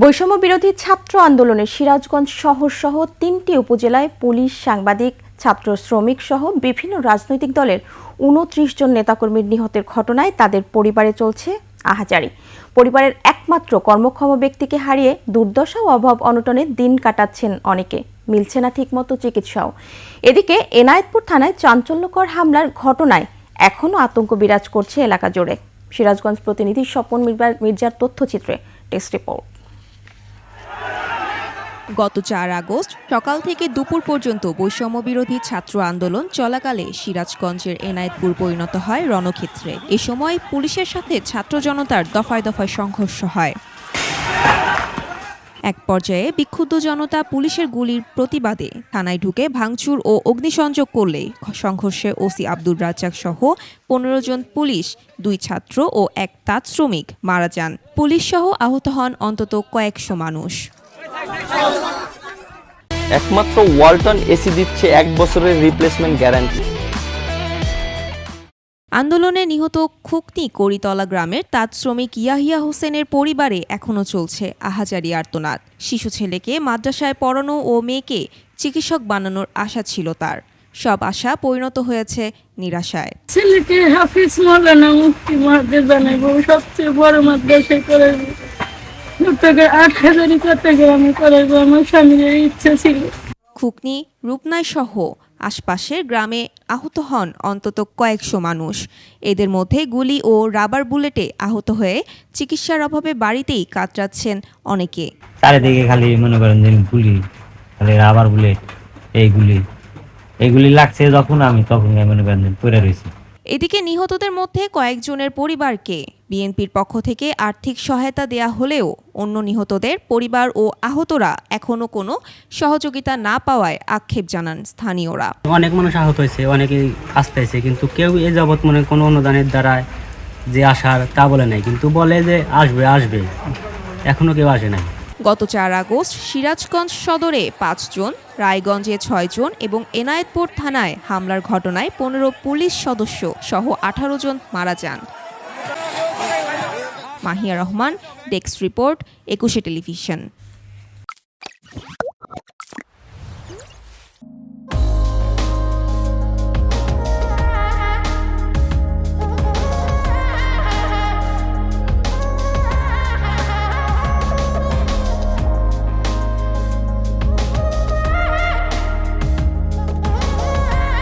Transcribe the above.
বৈষম্য বিরোধী ছাত্র আন্দোলনে সিরাজগঞ্জ শহর সহ তিনটি উপজেলায় পুলিশ, সাংবাদিক, ছাত্র শ্রমিক সহ বিভিন্ন রাজনৈতিক দলের উনত্রিশ জন নেতাকর্মীর নিহতের ঘটনায় তাদের পরিবারে চলছে আহাজারি। পরিবারের একমাত্র কর্মক্ষম ব্যক্তিকে হারিয়ে দুর্দশা ও অভাব অনটনে দিন কাটাচ্ছেন অনেকে। মিলছে না ঠিকমতো চিকিৎসাও। এদিকে এনায়েতপুর থানায় চাঞ্চল্যকর হামলার ঘটনায় এখনও আতঙ্ক বিরাজ করছে এলাকা জুড়ে। সিরাজগঞ্জ প্রতিনিধি স্বপন মির্জা- মির্জার তথ্যচিত্রে টেস্ট রিপোর্ট। গত চার আগস্ট সকাল থেকে দুপুর পর্যন্ত বৈষম্য বিরোধী ছাত্র আন্দোলন চলাকালে সিরাজগঞ্জের এনায়েতপুর পরিণত হয় রণক্ষেত্রে। এ সময় পুলিশের সাথে ছাত্র জনতার দফায় দফায় সংঘর্ষ হয়। এক পর্যায়ে বিক্ষুব্ধ জনতা পুলিশের গুলির প্রতিবাদে থানায় ঢুকে ভাঙচুর ও অগ্নিসংযোগ করলে সংঘর্ষে ওসি আব্দুর রাজ্জাক সহ পনেরো জন পুলিশ, দুই ছাত্র ও এক তাঁত শ্রমিক মারা যান। পুলিশ সহ আহত হন অন্তত কয়েকশো মানুষ। একমাত্র ওয়ালটন এসি দিচ্ছে এক বছরের রিপ্লেসমেন্ট গ্যারান্টি আন্দোলনে নিহত খুকনি করিতলা গ্রামের তাঁত শ্রমিক ইয়াহিয়া হোসেনের পরিবারে এখনও চলছে আহাজারি আর্তনাদ। শিশু ছেলেকে মাদ্রাসায় পড়ানো ও মেয়েকে চিকিৎসক বানানোর আশা ছিল তার। সব আশা পরিণত হয়েছে নিরাশায়। ছেলেকে হাফিজ মৌলানা মুক্তি সবচেয়ে বড় মাদ্রাসায় করাইবো। থেকে আট হাজারই চট্টগ্রামে করাইবো আমার স্বামীর ইচ্ছা ছিল। খুকনি রূপনাই সহ আশপাশের গ্রামে আহত হন অন্তত কয়েকশো মানুষ। এদের মধ্যে গুলি ও রাবার বুলেটে আহত হয়ে চিকিৎসার অভাবে বাড়িতেই কাতরাচ্ছেন অনেকে। চারিদিকে খালি মনে করেন যে গুলি খালি রাবার বুলেট এইগুলি এইগুলি লাগছে যখন আমি তখন মনে করেন যে পড়ে রয়েছি। এদিকে নিহতদের মধ্যে কয়েকজনের পরিবারকে বিএনপির পক্ষ থেকে আর্থিক সহায়তা দেয়া হলেও অন্য নিহতদের পরিবার ও আহতরা এখনও কোনো সহযোগিতা না পাওয়ায় আক্ষেপ জানান স্থানীয়রা। অনেক মানুষ আহত হয়েছে অনেকেই আসতে হয়েছে কিন্তু কেউ এ যাবৎ মনে কোনো অনুদানের দ্বারায় যে আসার তা বলে নাই কিন্তু বলে যে আসবে আসবে। এখনও কেউ আসে নাই। গত চার আগস্ট সিরাজগঞ্জ সদরে পাঁচজন রায়গঞ্জে ছয়জন এবং এনায়েতপুর থানায় হামলার ঘটনায় পনেরো পুলিশ সদস্য সহ আঠারো জন মারা যান। Mahiya Rahman desk report Ekushey television.